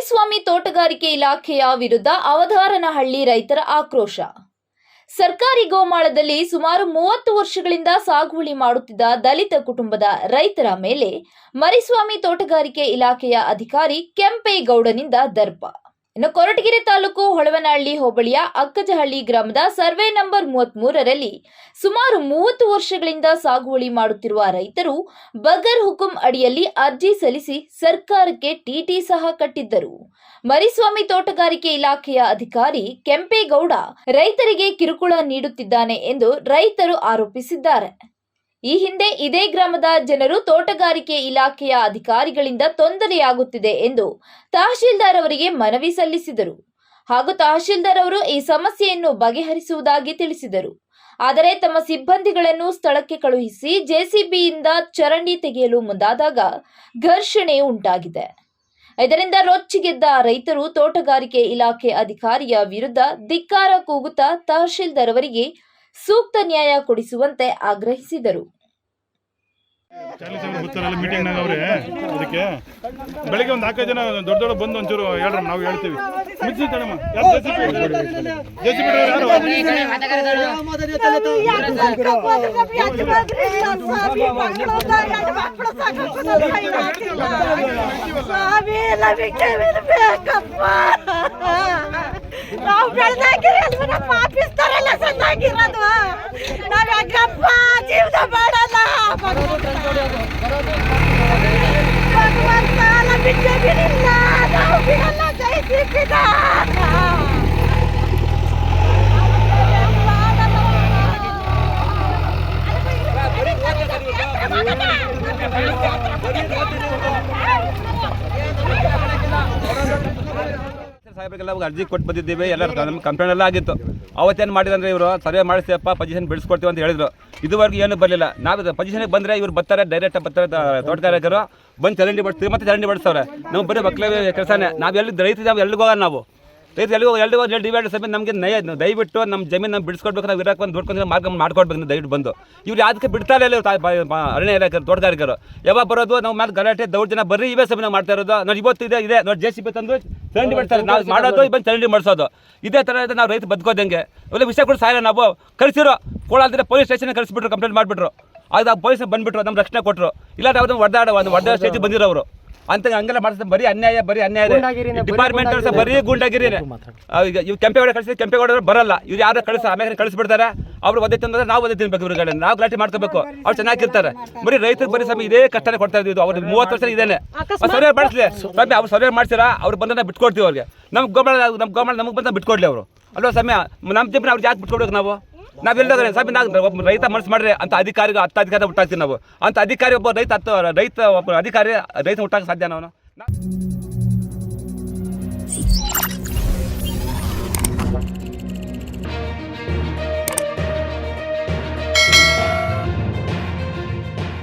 ಮರಿಸ್ವಾಮಿ ತೋಟಗಾರಿಕೆ ಇಲಾಖೆಯ ವಿರುದ್ಧ ಅವಧಾರನಹಳ್ಳಿ ರೈತರ ಆಕ್ರೋಶ. ಸರ್ಕಾರಿ ಗೋಮಾಳದಲ್ಲಿ ಸುಮಾರು ಮೂವತ್ತು ವರ್ಷಗಳಿಂದ ಸಾಗುವಳಿ ಮಾಡುತ್ತಿದ್ದ ದಲಿತ ಕುಟುಂಬದ ರೈತರ ಮೇಲೆ ಮರಿಸ್ವಾಮಿ ತೋಟಗಾರಿಕೆ ಇಲಾಖೆಯ ಅಧಿಕಾರಿ ಕೆಂಪೇಗೌಡನಿಂದ ದರ್ಪ. ಇನ್ನು ಕೊರಟಗೆರೆ ತಾಲೂಕು ಹೊಳವನಹಳ್ಳಿ ಹೋಬಳಿಯ ಅಕ್ಕಜಹಳ್ಳಿ ಗ್ರಾಮದ ಸರ್ವೆ ನಂಬರ್ ಮೂವತ್ತ್ ಮೂರರಲ್ಲಿ ಸುಮಾರು ಮೂವತ್ತು ವರ್ಷಗಳಿಂದ ಸಾಗುವಳಿ ಮಾಡುತ್ತಿರುವ ರೈತರು ಬಗರ್ ಹುಕುಂ ಅಡಿಯಲ್ಲಿ ಅರ್ಜಿ ಸಲ್ಲಿಸಿ ಸರ್ಕಾರಕ್ಕೆ ಟಿಟಿ ಸಹ ಕಟ್ಟಿದ್ದರು. ಮರಿಸ್ವಾಮಿ ತೋಟಗಾರಿಕೆ ಇಲಾಖೆಯ ಅಧಿಕಾರಿ ಕೆಂಪೇಗೌಡ ರೈತರಿಗೆ ಕಿರುಕುಳ ನೀಡುತ್ತಿದ್ದಾನೆ ಎಂದು ರೈತರು ಆರೋಪಿಸಿದ್ದಾರೆ. ಈ ಹಿಂದೆ ಇದೇ ಗ್ರಾಮದ ಜನರು ತೋಟಗಾರಿಕೆ ಇಲಾಖೆಯ ಅಧಿಕಾರಿಗಳಿಂದ ತೊಂದರೆಯಾಗುತ್ತಿದೆ ಎಂದು ತಹಶೀಲ್ದಾರ್ ಅವರಿಗೆ ಮನವಿ ಸಲ್ಲಿಸಿದರು. ಹಾಗೂ ತಹಶೀಲ್ದಾರ್ ಅವರು ಈ ಸಮಸ್ಯೆಯನ್ನು ಬಗೆಹರಿಸುವುದಾಗಿ ತಿಳಿಸಿದರು. ಆದರೆ ತಮ್ಮ ಸಿಬ್ಬಂದಿಗಳನ್ನು ಸ್ಥಳಕ್ಕೆ ಕಳುಹಿಸಿ ಜೆಸಿಬಿಯಿಂದ ಚರಂಡಿ ತೆಗೆಯಲು ಮುಂದಾದಾಗ ಘರ್ಷಣೆ ಉಂಟಾಗಿದೆ. ಇದರಿಂದ ರೊಚ್ಚಿಗೆದ್ದ ರೈತರು ತೋಟಗಾರಿಕೆ ಇಲಾಖೆ ಅಧಿಕಾರಿಯ ವಿರುದ್ಧ ಧಿಕ್ಕಾರ ಕೂಗುತ್ತಾ ತಹಶೀಲ್ದಾರ್ ಅವರಿಗೆ ಸೂಕ್ತ ನ್ಯಾಯ ಕೊಡಿಸುವಂತೆ ಆಗ್ರಹಿಸಿದರು. ಮೀಟಿಂಗ್ನಾಗ ಅವ್ರೆ ಅದಕ್ಕೆ ಬೆಳಿಗ್ಗೆ ಒಂದು ನಾಲ್ಕೈದು ಜನ ದೊಡ್ಡ ದೊಡ್ಡ ಬಂದು ಒಂಚೂರು ಹೇಳ್ರಮ್ಮ ನಾವು ಹೇಳ್ತೀವಿ. ನಾವು ಬೆಳೆದಾಗಿರಿ ಅಲ್ವ ನಮ್ಮ ಆಫೀಸ್ ತರಲ್ಲ ಸಣ್ಣಾಗಿರೋದು ನಾವು ಯಾಕಪ್ಪ ಜೀವನ ಮಾಡಲ್ಲ ಭಗವಂತ ನಮ್ಮ ಬಿಟ್ಟೆ ಬಿಡಿಲ್ಲ ನಾವು ಬಿಡಲ್ಲ ಜೈ ಸಿಕ್ಕಿದ ಸಾಹೇಬ್ರಿಗೆಲ್ಲ ಅರ್ಜಿ ಕೊಟ್ಟು ಬಂದಿದ್ದೀವಿ, ಎಲ್ಲ ನಮ್ಮ ಕಂಪ್ಲೇಂಟ್ ಎಲ್ಲ ಆಗಿತ್ತು. ಅವತ್ತೇನು ಮಾಡಿದಂದ್ರೆ ಇವರು, ಸರ್ವೆ ಮಾಡಿಸಿಯಪ್ಪ ಪೊಸಿಷನ್ ಬಿಡಿಸ್ಕೊಡ್ತೀವಿ ಅಂತ ಹೇಳಿದ್ರು. ಇದುವರೆಗೂ ಏನು ಬರಲಿಲ್ಲ. ನಾವು ಪೊಸಿಷನ್ಗೆ ಬಂದರೆ ಇವ್ರು ಬರ್ತಾರೆ ಡೈರೆಕ್ಟ್ ಬರ್ತಾರೆ ತೋಟ ತೋಟಗಾರಿಕರು ಬಂದು ಚರಂಡಿ ಬಡಿಸ್ತೀವಿ ಮತ್ತೆ ಚರಂಡಿ ಬಡಿಸ್ತಾರೆ ನಾವು ಬರೀ ಮಕ್ಕಳ ಕೆಲಸನೇ. ನಾವು ಎಲ್ಲಿ ರೈತ ನಾವು ಎಲ್ಲಿಗೆ ಹೋಗೋಣ ನಾವು? ರೈತ ಎಲ್ಲಿ ಹೋಗಿ ಎರಡು ಡಿವೈಡ್ ಸಮೇತ ನಮಗೆ ನಯ ದಯವಿಟ್ಟು ನಮ್ಮ ಜಮೀನು ನಮ್ಮ ಬಿಡಿಸ್ಕೊಡ್ಬೇಕು ನಾವು ಇರಕ್ಕೆ ಒಂದು ದುಡ್ಕೊಂಡು ಮಾರ್ಗ ಮಾಡ್ಕೊಡ್ಬೇಕು ದಯವಿಟ್ಟು ಬಂದು. ಇವ್ರು ಯಾವುದಕ್ಕೆ ಬಿಡ್ತಾರೆ ಇಲ್ಲ ಅರಣ್ಯ ಇಲಾಖೆ ತೋಟಗಾರಿಕರು ಯಾವಾಗ ಬರೋದು? ನಾವು ಮೇಲೆ ಗಲಾಟೆ ದೌರ್ಜನ ಬರೀ ಇವೇ ನಾವು ಮಾಡ್ತಾ ಇರೋದು. ನೋಡಿ ಇವತ್ತು ಇದೆ ಇದೆ. ನೋಡಿ ಜೆ ಸಿ ಬಿ ತಂದು ಚರಂಡಿ ಮಾಡ್ತಾರೆ ನಾವು ಮಾಡೋದು ಬಂದು ಚರಂಡಿ ಮಾಡಿಸೋದು. ಇದೇ ಥರ ಇದೆ ನಾವು ರೈತ ಬದುಕೋದಂಗೆ. ಒಳ್ಳೆ ವಿಷಯ ಕೂಡ ಸಾಯಿಲ್ಲ ನಾವು. ಕಳಿಸಿರೋ ಕೋಳಾದ್ರೆ ಪೊಲೀಸ್ ಸ್ಟೇಷನ್ಗೆ ಕಳಿಸ್ಬಿಟ್ರು, ಕಂಪ್ಲೇಂಟ್ ಮಾಡಿಬಿಟ್ರು. ಆಗ ಪೊಲೀಸ್ ಬಂದ್ಬಿಟ್ರು ನಮ್ಮ ರಕ್ಷಣೆ ಕೊಟ್ಟರು ಇಲ್ಲ ನಾವು ಹೊಡೆದಾಡ ಒಂದು ಹೊಡೆದ ಸ್ಟೇಜಿಗೆ ಬಂದಿರೋರು. ಅಂತ ಹಂಗೆಲ್ಲ ಮಾಡಿಸ್ತಾರೆ ಬರೀ ಅನ್ಯಾಯ ಬರೀ ಅನ್ಯಾಯ ಡಿಪಾರ್ಟ್ಮೆಂಟ್ ಬರೀ ಗುಂಡಾಗಿರಿ ಆ, ಈಗ ಇವ್ ಕೆಂಪೇಗೌಡ ಕಳಿಸಿ ಕೆಂಪೇಗೌಡ ಬರಲ್ಲ. ಇವ್ರು ಯಾರು ಕಳಿಸ ಆಮೇಲೆ ಕಳಿಸ್ಬಿಡ್ತಾರೆ. ಅವ್ರು ಒದ್ದೆ ತಿಂದ್ರೆ ನಾವು ಒದ್ದೆ ತಿನ್ಬೇಕು ಇವ್ರುಗಳನ್ನ. ನಾವು ಗಲಾಟೆ ಮಾಡ್ಕೋಬೇಕು. ಅವ್ರು ಚೆನ್ನಾಗಿರ್ತಾರೆ. ಬರೀ ರೈತರು ಬರೀ ಸಮಯ ಇದೇ ಕಷ್ಟನೇ ಕೊಡ್ತಾ ಇದ್ದು ಅವ್ರಿಗೆ ಮೂವತ್ತು ವರ್ಷ ಇದೇನೆ. ಸರ್ವೆ ಮಾಡಿಸ್ಲಿ. ಸ್ವಾಮಿ ಅವ್ರು ಸರ್ವೆ ಮಾಡ್ಸಿರಾ? ಅವ್ರು ಬಂದ್ರೆ ಬಿಟ್ಕೊಡ್ತೀವಿ ಅವ್ರಿಗೆ. ನಮ್ಮ ಗೋಮಾಳ ನಮ್ಮ ಗೋಮಾಳ ನಮಗೆ ಬಂದ ಬಿಟ್ಕೊಡ್ಲಿ ಅವರು. ಅಲ್ವಾ ಸಮಯ ನಮ್ಮ ಜಮೀನು ಅವ್ರಿಗೆ ಯಾಕೆ ಬಿಟ್ಕೊಡ್ಬೇಕು ನಾವು? ನಾವೆಲ್ಲ ಸಾಬಿ ನಾವು ರೈತ ಮನಸ್ಸು ಮಾಡ್ರಿ ಅಂತ ಅಧಿಕಾರಿಗೆ ಹತ್ತು ಅಧಿಕಾರ ಹುಟ್ಟಾಕ್ತೀವಿ ನಾವು. ಅಂತ ಅಧಿಕಾರಿ ಒಬ್ಬ ರೈತ ಹತ್ತು ರೈತ ಒಬ್ಬ ಅಧಿಕಾರಿ ರೈತ ಹುಟ್ಟಾಕ ಸಾಧ್ಯ ನಾವು